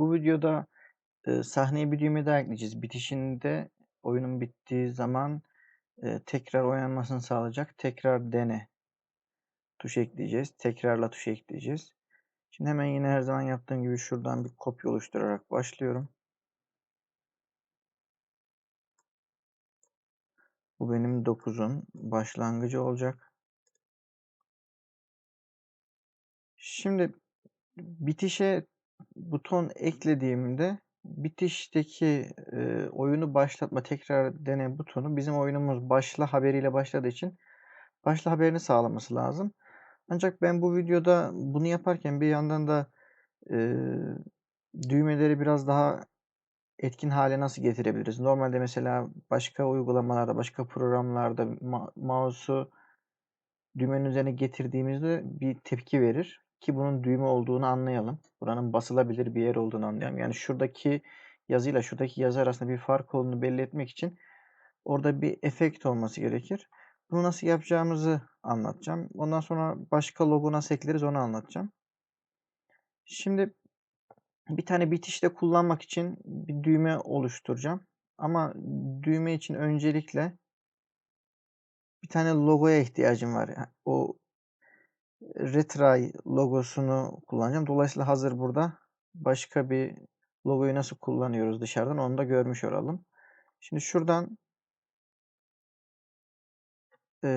Bu videoda e, sahneye bir düğme daha ekleyeceğiz. Bitişinde oyunun bittiği zaman e, tekrar oynanmasını sağlayacak tekrar dene tuşu ekleyeceğiz. Tekrarla tuşu ekleyeceğiz. Şimdi hemen yine her zaman yaptığım gibi şuradan bir kopya oluşturarak başlıyorum. Bu benim 9'un başlangıcı olacak. Şimdi bitişe buton eklediğimde bitişteki e, oyunu başlatma tekrar dene butonu bizim oyunumuz başla haberiyle başladığı için başla haberini sağlaması lazım. Ancak ben bu videoda bunu yaparken bir yandan da e, düğmeleri biraz daha etkin hale nasıl getirebiliriz? Normalde mesela başka uygulamalarda, başka programlarda ma mouse'u düğmenin üzerine getirdiğimizde bir tepki verir ki bunun düğme olduğunu anlayalım. Buranın basılabilir bir yer olduğunu anlayalım. Yani şuradaki yazıyla şuradaki yazı arasında bir fark olduğunu belli etmek için orada bir efekt olması gerekir. Bunu nasıl yapacağımızı anlatacağım. Ondan sonra başka logo nasıl ekleriz onu anlatacağım. Şimdi bir tane bitişte kullanmak için bir düğme oluşturacağım. Ama düğme için öncelikle bir tane logoya ihtiyacım var. O Retry logosunu kullanacağım. Dolayısıyla hazır burada başka bir logoyu nasıl kullanıyoruz dışarıdan onu da görmüş olalım. Şimdi şuradan e,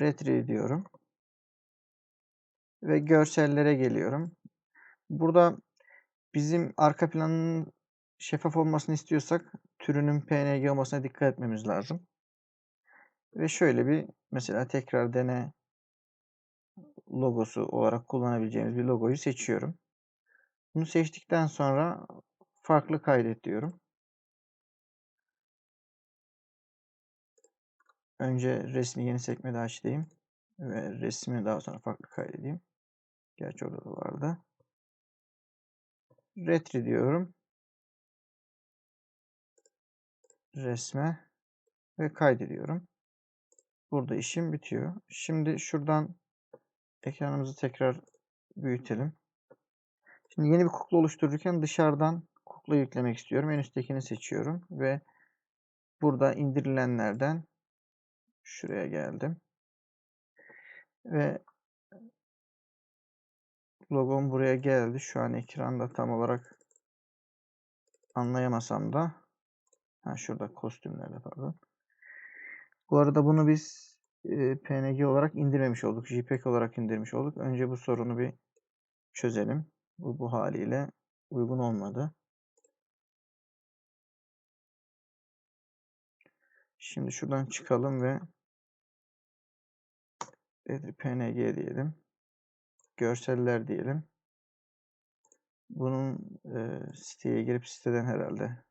Retry diyorum. Ve görsellere geliyorum. Burada bizim arka planın şeffaf olmasını istiyorsak türünün PNG olmasına dikkat etmemiz lazım. Ve şöyle bir mesela tekrar dene logosu olarak kullanabileceğimiz bir logoyu seçiyorum. Bunu seçtikten sonra farklı kaydet diyorum. Önce resmi yeni sekmede açayım ve resmi daha sonra farklı kaydedeyim. Gerçi orada da vardı. Retri diyorum. Resme ve kaydediyorum. Burada işim bitiyor. Şimdi şuradan ekranımızı tekrar büyütelim. Şimdi yeni bir kukla oluştururken dışarıdan kukla yüklemek istiyorum. En üsttekini seçiyorum ve burada indirilenlerden şuraya geldim. Ve logom buraya geldi. Şu an ekranda tam olarak anlayamasam da ha şurada kostümlerde pardon. Bu arada bunu biz e, PNG olarak indirmemiş olduk. JPEG olarak indirmiş olduk. Önce bu sorunu bir çözelim. Bu, bu haliyle uygun olmadı. Şimdi şuradan çıkalım ve PNG diyelim. Görseller diyelim. Bunun e, siteye girip siteden herhalde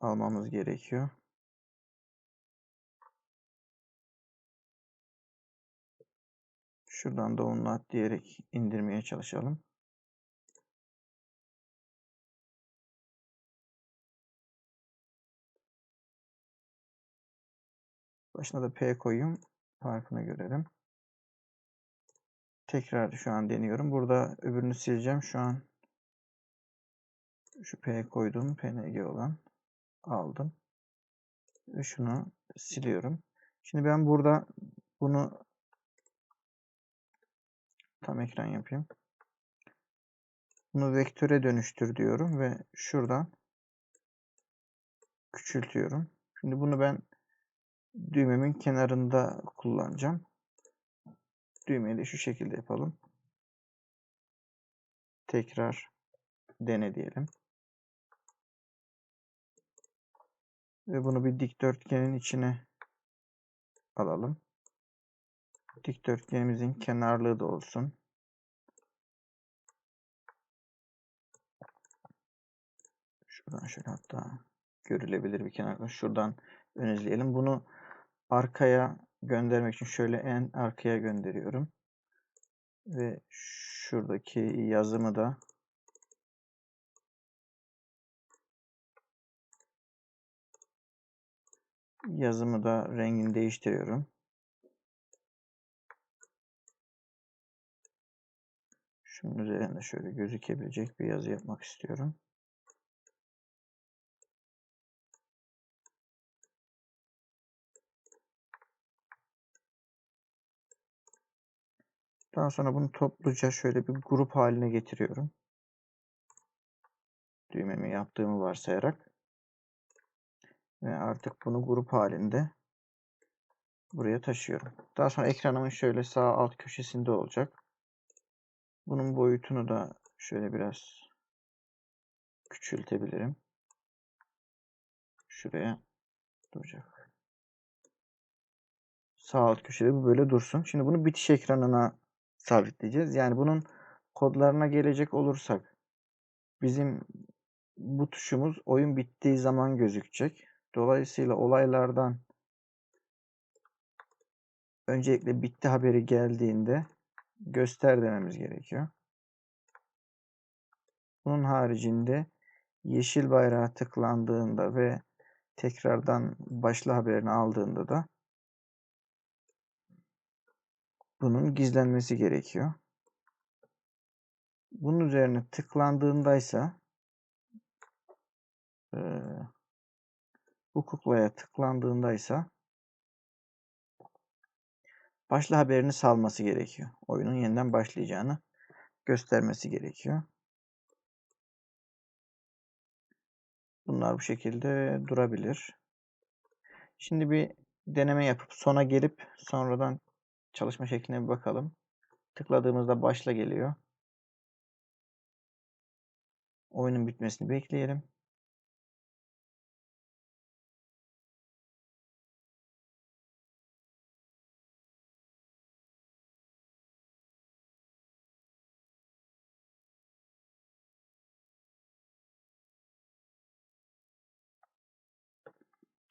almamız gerekiyor. Şuradan download diyerek indirmeye çalışalım. Başına da P koyayım. Farkını görelim. Tekrar şu an deniyorum. Burada öbürünü sileceğim. Şu an şu P koydum. PNG olan aldım. Şunu siliyorum. Şimdi ben burada bunu tam ekran yapayım. Bunu vektöre dönüştür diyorum ve şuradan küçültüyorum. Şimdi bunu ben düğmemin kenarında kullanacağım. Düğmeyi de şu şekilde yapalım. Tekrar dene diyelim. Ve bunu bir dikdörtgenin içine alalım. Dikdörtgenimizin kenarlığı da olsun. Şuradan şöyle hatta görülebilir bir kenarda. Şuradan ön izleyelim. Bunu arkaya göndermek için şöyle en arkaya gönderiyorum. Ve şuradaki yazımı da yazımı da rengini değiştiriyorum. Şunun üzerinde şöyle gözükebilecek bir yazı yapmak istiyorum. Daha sonra bunu topluca şöyle bir grup haline getiriyorum. Düğmemi yaptığımı varsayarak. Ve artık bunu grup halinde buraya taşıyorum. Daha sonra ekranımın şöyle sağ alt köşesinde olacak. Bunun boyutunu da şöyle biraz küçültebilirim. Şuraya duracak. Sağ alt köşede bu böyle dursun. Şimdi bunu bitiş ekranına sabitleyeceğiz. Yani bunun kodlarına gelecek olursak bizim bu tuşumuz oyun bittiği zaman gözükecek. Dolayısıyla olaylardan öncelikle bitti haberi geldiğinde göster dememiz gerekiyor. Bunun haricinde yeşil bayrağa tıklandığında ve tekrardan başla haberini aldığında da bunun gizlenmesi gerekiyor. Bunun üzerine tıklandığındaysa e, bu kuklaya tıklandığındaysa başla haberini salması gerekiyor. Oyunun yeniden başlayacağını göstermesi gerekiyor. Bunlar bu şekilde durabilir. Şimdi bir deneme yapıp sona gelip sonradan çalışma şekline bir bakalım. Tıkladığımızda başla geliyor. Oyunun bitmesini bekleyelim.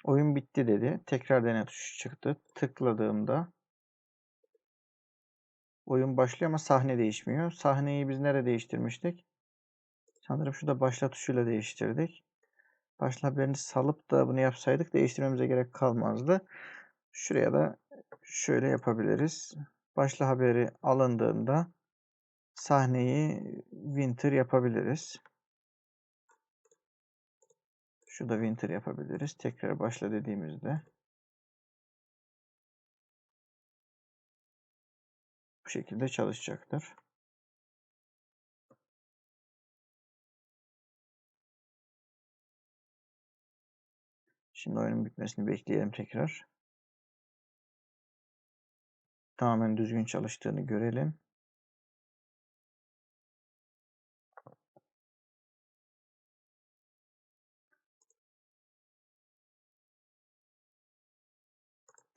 Oyun bitti dedi. Tekrar dene tuşu çıktı. Tıkladığımda oyun başlıyor ama sahne değişmiyor. Sahneyi biz nerede değiştirmiştik? Sanırım şurada başla tuşuyla değiştirdik. Başla haberini salıp da bunu yapsaydık değiştirmemize gerek kalmazdı. Şuraya da şöyle yapabiliriz. Başla haberi alındığında sahneyi winter yapabiliriz. Şurada winter yapabiliriz. Tekrar başla dediğimizde bu şekilde çalışacaktır. Şimdi oyunun bitmesini bekleyelim tekrar. Tamamen düzgün çalıştığını görelim.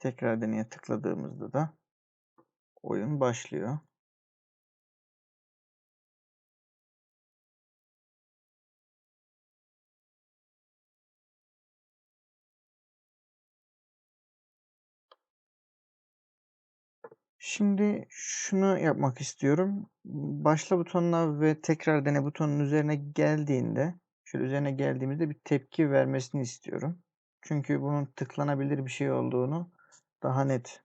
Tekrar deneye tıkladığımızda da oyun başlıyor. Şimdi şunu yapmak istiyorum. Başla butonuna ve tekrar dene butonun üzerine geldiğinde, şöyle üzerine geldiğimizde bir tepki vermesini istiyorum. Çünkü bunun tıklanabilir bir şey olduğunu daha net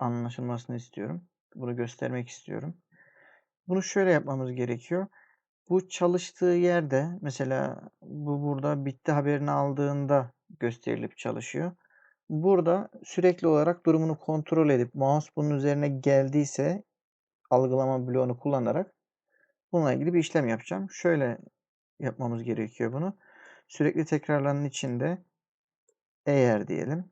anlaşılmasını istiyorum. Bunu göstermek istiyorum. Bunu şöyle yapmamız gerekiyor. Bu çalıştığı yerde mesela bu burada bitti haberini aldığında gösterilip çalışıyor. Burada sürekli olarak durumunu kontrol edip mouse bunun üzerine geldiyse algılama bloğunu kullanarak bununla ilgili bir işlem yapacağım. Şöyle yapmamız gerekiyor bunu. Sürekli tekrarlanan içinde eğer diyelim.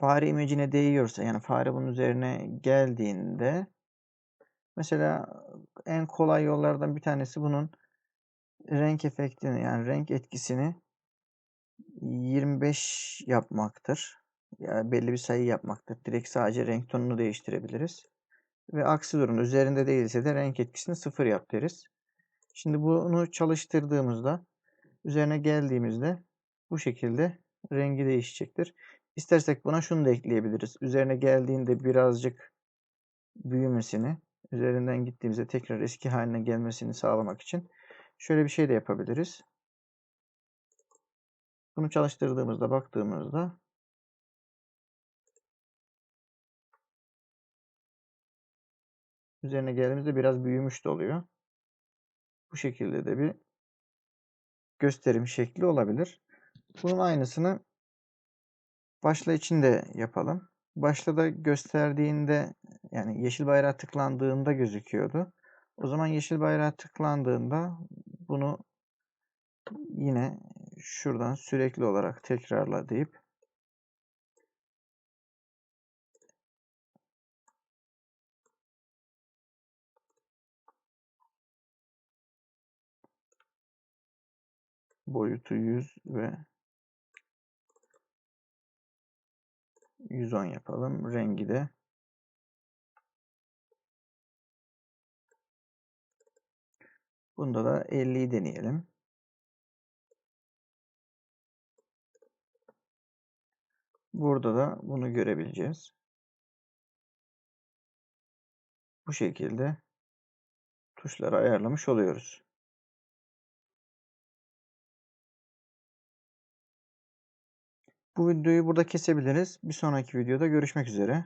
Fare imajine değiyorsa yani fare bunun üzerine geldiğinde mesela en kolay yollardan bir tanesi bunun renk efektini yani renk etkisini 25 yapmaktır. Yani belli bir sayı yapmaktır. Direkt sadece renk tonunu değiştirebiliriz. Ve aksi durumda üzerinde değilse de renk etkisini 0 yap deriz. Şimdi bunu çalıştırdığımızda üzerine geldiğimizde bu şekilde rengi değişecektir. İstersek buna şunu da ekleyebiliriz. Üzerine geldiğinde birazcık büyümesini, üzerinden gittiğimizde tekrar eski haline gelmesini sağlamak için Şöyle bir şey de yapabiliriz. Bunu çalıştırdığımızda baktığımızda üzerine geldiğimizde biraz büyümüş de oluyor. Bu şekilde de bir gösterim şekli olabilir. Bunun aynısını başla için de yapalım. Başta da gösterdiğinde yani yeşil bayrağı tıklandığında gözüküyordu. O zaman yeşil bayrağı tıklandığında bunu yine şuradan sürekli olarak tekrarla deyip boyutu 100 ve 110 yapalım. Rengi de Bunda da 50'yi deneyelim. Burada da bunu görebileceğiz. Bu şekilde tuşları ayarlamış oluyoruz. Bu videoyu burada kesebiliriz. Bir sonraki videoda görüşmek üzere.